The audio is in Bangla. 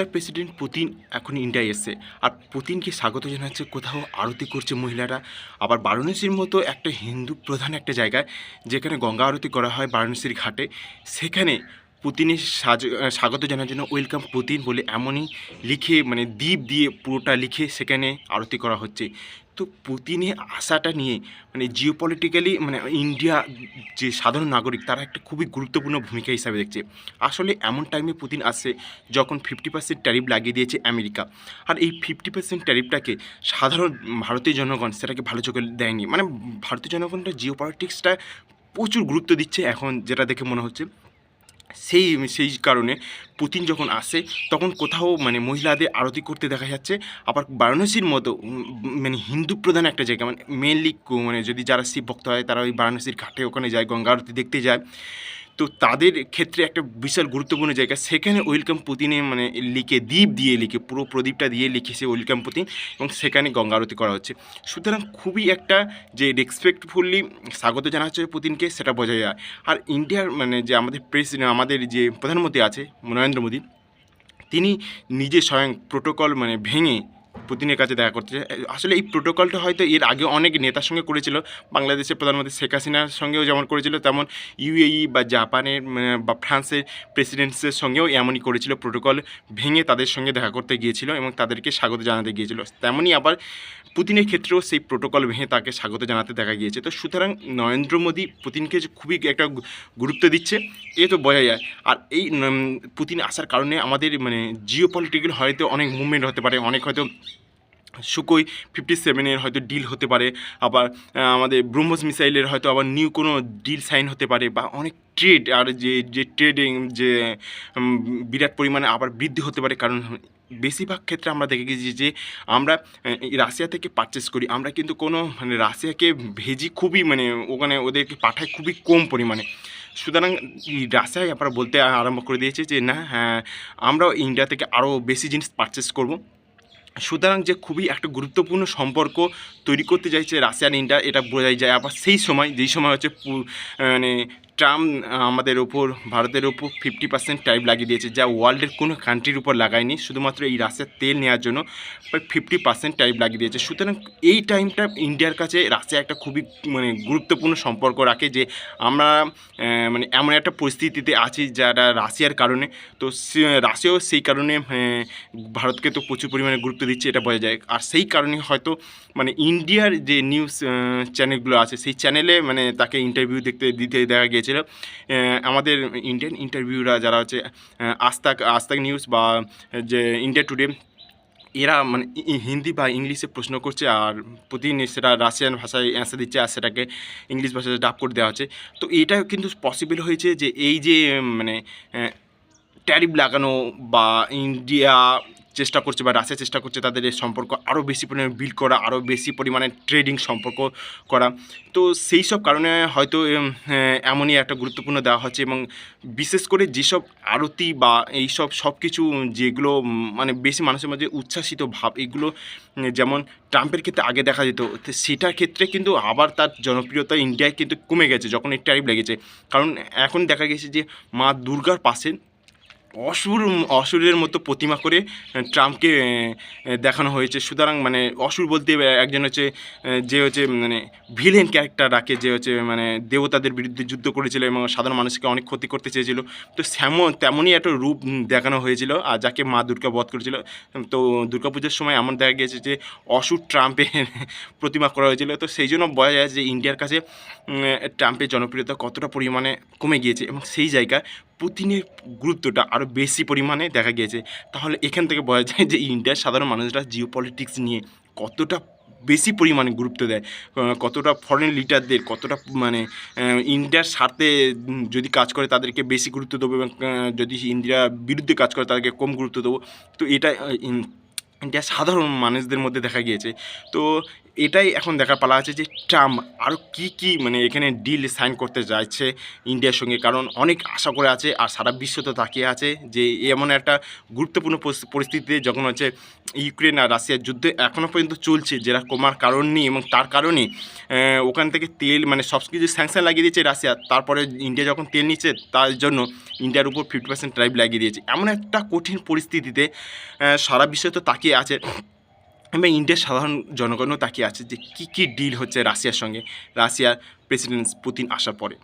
রাশিয়ার প্রেসিডেন্ট পুতিন এখন ইন্ডিয়ায় এসছে। আর পুতিনকে স্বাগত জানাচ্ছে কোথাও আরতি করছে মহিলারা। আবার বারাণসীর মতো একটা হিন্দু প্রধান একটা জায়গায়, যেখানে গঙ্গা আরতি করা হয় বারাণসীর ঘাটে। সেখানে পুতিনের সাজ- স্বাগত জানার জন্য ওয়েলকাম পুতিন বলে এমনই লিখে মানে দ্বীপ দিয়ে পুরোটা লিখে সেখানে আরতি করা হচ্ছে। তো পুতিনের আশাটা নিয়ে মানে জিও পলিটিক্যালি মানে ইন্ডিয়া যে সাধারণ নাগরিক, তারা একটা খুবই গুরুত্বপূর্ণ ভূমিকা হিসাবে দেখছে। আসলে এমন টাইমে পুতিন আসছে যখন ফিফটি পার্সেন্ট ট্যারিফ লাগিয়ে দিয়েছে আমেরিকা। আর এই ফিফটি পার্সেন্ট ট্যারিফটাকে সাধারণ ভারতীয় জনগণ সেটাকে ভালো চোখে দেয়নি। মানে ভারতীয় জনগণটা জিও পলিটিক্সটা প্রচুর গুরুত্ব দিচ্ছে এখন, যেটা দেখে মনে হচ্ছে। সেই সেই কারণে পুতিন যখন আসে, তখন কোথাও মানে মহিলাদের আরতি করতে দেখা যাচ্ছে। আবার বারাণসীর মতো মানে হিন্দু প্রধান একটা জায়গা মানে মেনলি মানে যদি যারা শিব ভক্ত হয়, তারা ওই বারাণসীর ঘাটে ওখানে যায়, গঙ্গা আরতি দেখতে যায়। তো তাদের ক্ষেত্রে একটা বিশাল গুরুত্বপূর্ণ জায়গা। সেখানে ওয়েলকাম পুতিনে মানে লিখে দ্বীপ দিয়ে লিখে, পুরো প্রদীপটা দিয়ে লিখেছে ওয়েলকাম পুতিন এবং সেখানে গঙ্গা আরতি করা হচ্ছে। সুতরাং খুবই একটা যে রেসপেক্টফুলি স্বাগত জানা হচ্ছে পুতিনকে, সেটা বোঝা যায়। আর ইন্ডিয়ার মানে যে আমাদের প্রেসিডেন্ট, আমাদের যে প্রধানমন্ত্রী আছে, নরেন্দ্র মোদী, তিনি নিজে স্বয়ং প্রোটোকল মানে ভেঙে পুতিনের কাছে দেখা করতে। আসলে এই প্রোটোকলটা হয়তো এর আগে অনেক নেতার সঙ্গে করেছিল, বাংলাদেশের প্রধানমন্ত্রী শেখ হাসিনার সঙ্গেও যেমন করেছিল, তেমন ইউএই বা জাপানের বা ফ্রান্সের প্রেসিডেন্টসের সঙ্গেও এমনই করেছিল। প্রোটোকল ভেঙে তাদের সঙ্গে দেখা করতে গিয়েছিল এবং তাদেরকে স্বাগত জানাতে গিয়েছিল। তেমনই আবার পুতিনের ক্ষেত্রেও সেই প্রোটোকল ভেঙে তাকে স্বাগত জানাতে দেখা গিয়েছে। তো সুতরাং নরেন্দ্র মোদী পুতিনকে খুবই একটা গুরুত্ব দিচ্ছে, এ তো বোঝা যায়। আর এই পুতিন আসার কারণে আমাদের মানে জিও পলিটিক্যাল হয়তো অনেক মুভমেন্ট হতে পারে, অনেক হয়তো সুকোই ফিফটি সেভেনের হয়তো ডিল হতে পারে, আবার আমাদের ব্রহ্মস মিসাইলের হয়তো আবার নিউ কোনো ডিল সাইন হতে পারে, বা অনেক ট্রেড আর যে যে ট্রেডিং যে বিরাট পরিমাণে আবার বৃদ্ধি হতে পারে, কারণ বেশিরভাগ ক্ষেত্রে আমরা দেখে গেছি যে, আমরা রাশিয়া থেকে পারচেস করি, আমরা কিন্তু কোনো মানে রাশিয়াকে ভেজি খুবই মানে ওখানে ওদেরকে পাঠাই খুবই কম পরিমাণে। সুতরাং, এই রাশিয়ায় আপনারা বলতে আরম্ভ করে দিয়েছে যে, না হ্যাঁ আমরাও ইন্ডিয়া থেকে আরও বেশি জিনিস পারচেস করব। সুতরাং যে খুবই একটা গুরুত্বপূর্ণ সম্পর্ক তৈরি করতে চাইছে রাশিয়ান ইন্ডিয়া, এটা বোঝাই যায়। আবার সেই সময়, যেই সময় হচ্ছে মানে ট্রাম্প আমাদের ওপর ভারতের উপর ফিফটি পার্সেন্ট টাইপ লাগিয়ে দিয়েছে, যা ওয়ার্ল্ডের কোনো কান্ট্রির উপর লাগায়নি, শুধুমাত্র এই রাশিয়ার তেল নেওয়ার জন্য ফিফটি পার্সেন্ট টাইপ লাগিয়ে দিয়েছে। সুতরাং এই টাইমটা ইন্ডিয়ার কাছে রাশিয়া একটা খুবই মানে গুরুত্বপূর্ণ সম্পর্ক রাখে যে আমরা মানে এমন একটা পরিস্থিতিতে আছি যারা রাশিয়ার কারণে। তো রাশিয়াও সেই কারণে ভারতকে তো প্রচুর পরিমাণে গুরুত্ব দিচ্ছে, এটা বোঝা যায়। আর সেই কারণে হয়তো মানে ইন্ডিয়ার যে নিউজ চ্যানেলগুলো আছে, সেই চ্যানেলে মানে তাকে ইন্টারভিউ দেখতে, দিতে দেখা গিয়েছিল আহ, আমাদের ইন্ডিয়ান ইন্টারভিউরা যারা হচ্ছে আস্তাক আস্তাক নিউজ বা যে ইন্ডিয়া টুডে এরা মানে হিন্দি বা ইংলিশে প্রশ্ন করছে আর প্রতিদিন সেটা রাশিয়ান ভাষায় অ্যান্সার দিচ্ছে আর সেটাকে ইংলিশ ভাষায় ডাব করে দেওয়া হচ্ছে। তো এটা কিন্তু পসিবল হয়েছে যে এই যে মানে ট্যারিফ লাগানো বা ইন্ডিয়া চেষ্টা করছে বা রাশিয়া চেষ্টা করছে তাদের এই সম্পর্ক আরও বেশি পরিমাণে বিল্ড করা আরও বেশি পরিমাণে ট্রেডিং সম্পর্ক করা। তো সেই সব কারণে হয়তো হ্যাঁ, এমনই একটা গুরুত্বপূর্ণ দেওয়া হচ্ছে এবং বিশেষ করে যেসব আরতি বা এইসব সব কিছু যেগুলো মানে বেশি মানুষের মধ্যে উচ্ছ্বাসিত ভাব এগুলো যেমন ট্রাম্পের ক্ষেত্রে আগে দেখা যেত সেটার ক্ষেত্রে কিন্তু আবার তার জনপ্রিয়তা ইন্ডিয়ায় কিন্তু কমে গেছে যখন এই ট্যারিফ লেগেছে। কারণ এখন দেখা গেছে যে মা দুর্গার পাশে অসুর অসুরের মতো প্রতিমা করে ট্রাম্পকে দেখানো হয়েছে। সুতরাং মানে অসুর বলতে একজন হচ্ছে যে হচ্ছে মানে ভিলেন ক্যারেক্টার রাখে যে হচ্ছে মানে দেবতাদের বিরুদ্ধে যুদ্ধ করেছিল এবং সাধারণ মানুষকে অনেক ক্ষতি করতে চেয়েছিল। তো সেমন, তেমনই একটা রূপ দেখানো হয়েছিল, আর যাকে মা দুর্গা বধ করেছিল। তো দুর্গাপুজোর সময় এমন দেখা গিয়েছে যে, অসুর ট্রাম্পের প্রতিমা করা হয়েছিল। তো সেই জন্য বোঝা যায় যে, ইন্ডিয়ার কাছে ট্রাম্পের জনপ্রিয়তা কতটা পরিমাণে কমে গিয়েছে এবং সেই জায়গায় পুতিনের গুরুত্বটা আরও বেশি পরিমাণে দেখা গিয়েছে। তাহলে এখান থেকে বলা যায় যে ইন্ডিয়ার সাধারণ মানুষরা জিও পলিটিক্স নিয়ে কতটা বেশি পরিমাণে গুরুত্ব দেয় কতটা ফরেন লিডারদের কতটা মানে ইন্ডিয়ার স্বার্থে যদি কাজ করে তাদেরকে বেশি গুরুত্ব দেবো এবং যদি ইন্ডিয়ার বিরুদ্ধে কাজ করে তাদেরকে কম গুরুত্ব দেবো তো এটা আহ, ইন- ইন্ডিয়ার সাধারণ মানুষদের মধ্যে দেখা গিয়েছে। তো এটাই এখন দেখার পালা আছে যে ট্রাম্প আরও কী কী মানে এখানে ডিল সাইন করতে যাচ্ছে ইন্ডিয়ার সঙ্গে। কারণ অনেক আশা করে আছে আর সারা বিশ্ব তো তাকিয়ে আছে যে এমন একটা গুরুত্বপূর্ণ পরিস্থিতিতে যখন হচ্ছে ইউক্রেন আর রাশিয়ার যুদ্ধ এখনও পর্যন্ত চলছে, যেটা কমার কারণ নেই এবং তার কারণে ওখান থেকে তেল মানে সব কিছু স্যাংশন লাগিয়ে দিয়েছে রাশিয়া। তারপরে ইন্ডিয়া যখন তেল নিচ্ছে, তার জন্য ইন্ডিয়ার উপর ফিফটি পার্সেন্ট ট্রাইব লাগিয়ে দিয়েছে। এমন একটা কঠিন পরিস্থিতিতে সারা বিশ্ব তো তাকিয়ে আছে। এবং ইন্ডিয়ার সাধারণ জনগণও তাকিয়ে আছে যে কী কী ডিল হচ্ছে রাশিয়ার সঙ্গে। রাশিয়ার প্রেসিডেন্ট পুতিন আসার পরে।